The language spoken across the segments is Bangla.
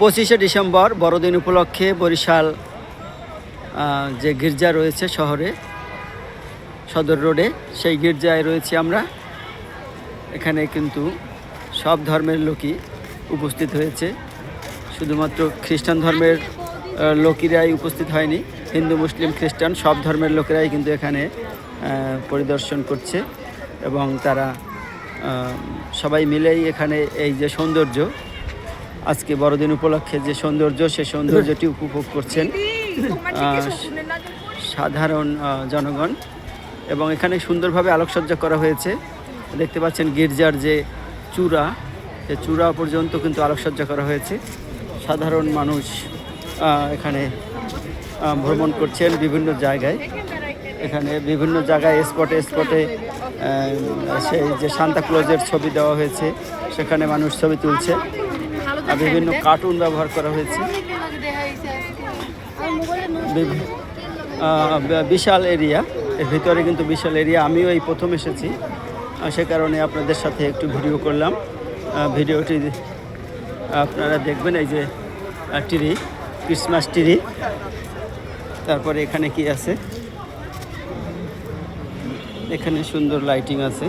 পঁচিশে ডিসেম্বর, বড়দিন উপলক্ষে বরিশাল যে গির্জা রয়েছে শহরে, সদর রোডে, সেই গির্জায় রয়েছি আমরা। এখানে কিন্তু সব ধর্মের লোকই উপস্থিত হয়েছে। শুধুমাত্র খ্রিস্টান ধর্মের লোকেরাই উপস্থিত হয়নি। হিন্দু, মুসলিম, খ্রিস্টান, সব ধর্মের লোকেরাই কিন্তু এখানে পরিদর্শন করছে এবং তারা সবাই মিলেই এখানে এই যে সৌন্দর্য আজকে বড়দিন উপলক্ষে যে সৌন্দর্য সে সৌন্দর্যটি উপভোগ করছেন সাধারণ জনগণ। এবং এখানে সুন্দরভাবে আলোকসজ্জা করা হয়েছে। দেখতে পাচ্ছেন গির্জার যে চূড়া সে চূড়া পর্যন্ত কিন্তু আলোকসজ্জা করা হয়েছে। সাধারণ মানুষ এখানে ভ্রমণ করছেন বিভিন্ন জায়গায়। এখানে বিভিন্ন জায়গায় স্পটে স্পটে সেই যে সান্তা ক্লোজের ছবি দেওয়া হয়েছে সেখানে মানুষ ছবি তুলছে। আর বিভিন্ন কার্টুন ব্যবহার করা হয়েছে। বিশাল এরিয়া এর ভিতরে কিন্তু বিশাল এরিয়া আমিও এই প্রথম এসেছি। সে কারণে আপনাদের সাথে একটু ভিডিও করলাম। ভিডিওটি আপনারা দেখবেন এই যে টিরি ক্রিসমাস টিরি। তারপরে এখানে কি আছে? এখানে সুন্দর লাইটিং আছে।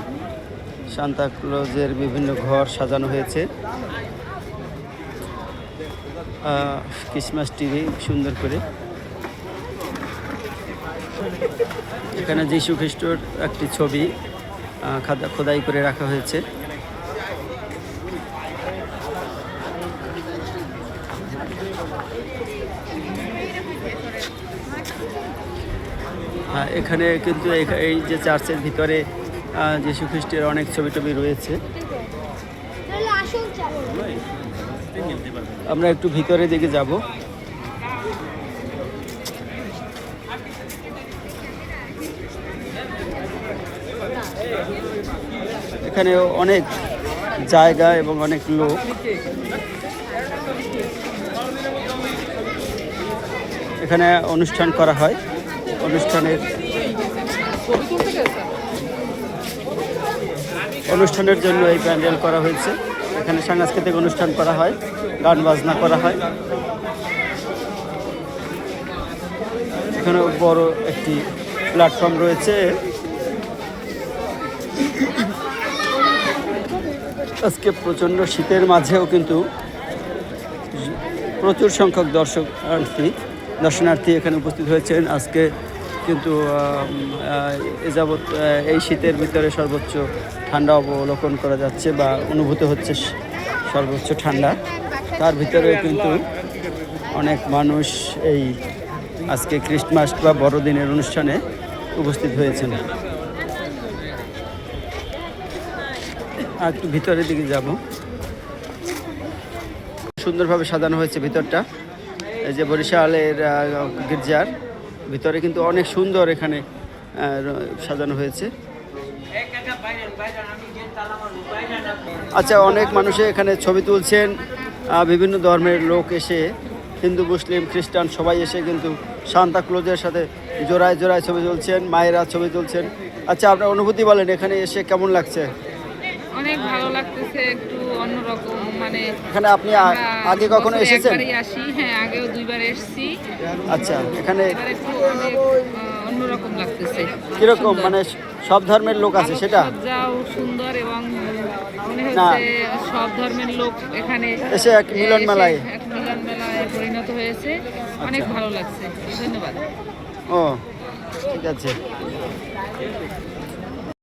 সান্তা ক্লোজের বিভিন্ন ঘর সাজানো হয়েছে। ক্রিসমাস ট্রি সুন্দর করে। এখানে যীশু খ্রিস্টর একটি ছবি খোদাই করে রাখা হয়েছে। হ্যাঁ, এখানে কিন্তু এই যে চার্চের ভিতরে যীশু খ্রিস্টের অনেক ছবি টবি রয়েছে আমরা একটু ভিতরে দিকে যাব। এখানে অনেক জায়গা এবং অনেক লোক। এখানে অনুষ্ঠান করা হয়। অনুষ্ঠানের অনুষ্ঠানের জন্য এই প্যান্ডেল করা হয়েছে। এখানে সাংস্কৃতিক অনুষ্ঠান করা হয়, গান বাজনা করা হয়। এখানে বড় একটি প্ল্যাটফর্ম রয়েছে। আজকে প্রচণ্ড শীতের মাঝেও কিন্তু প্রচুর সংখ্যক দর্শনার্থী দর্শনার্থী এখানে উপস্থিত হয়েছেন। আজকে কিন্তু এ যাবৎ এই শীতের ভিতরে সর্বোচ্চ ঠান্ডা অবলোকন করা যাচ্ছে বা অনুভূত হচ্ছে সর্বোচ্চ ঠান্ডা। তার ভিতরে কিন্তু অনেক মানুষ এই আজকে ক্রিসমাস বা বড়দিনের অনুষ্ঠানে উপস্থিত হয়েছেন। আর একটু ভিতরের দিকে যাব। সুন্দরভাবে সাজানো হয়েছে ভিতরটা। এই যে বরিশালের গির্জার ভিতরে কিন্তু অনেক সুন্দর এখানে সাজানো হয়েছে। আচ্ছা অনেক মানুষে এখানে ছবি তুলছেন বিভিন্ন ধর্মের লোক এসে, হিন্দু, মুসলিম, খ্রিস্টান, সবাই এসে কিন্তু সান্তা ক্লোজের সাথে জোড়ায় জোড়ায় ছবি তুলছেন, মায়েরা ছবি তুলছেন। আচ্ছা আপনার অনুভূতি বলেন, এখানে এসে কেমন লাগছে? অনেক ভালো লাগতেছে একটু অন্যরকম মানে এখানে আপনি আগে কখনো এসেছেন? একবারই আসি হ্যাঁ আগেও দুইবার এসেছি। আচ্ছা এখানে অন্যরকম লাগতেছে। কীরকম মানে সব ধর্মের লোক আছে সেটা? যাও সুন্দর এবং মনে হচ্ছে সব ধর্মের লোক এখানে এসে এক মিলন মেলায়। এক মিলন মেলায় পরিণত হয়েছে। অনেক ভালো লাগছে। ধন্যবাদ। ও ঠিক আছে।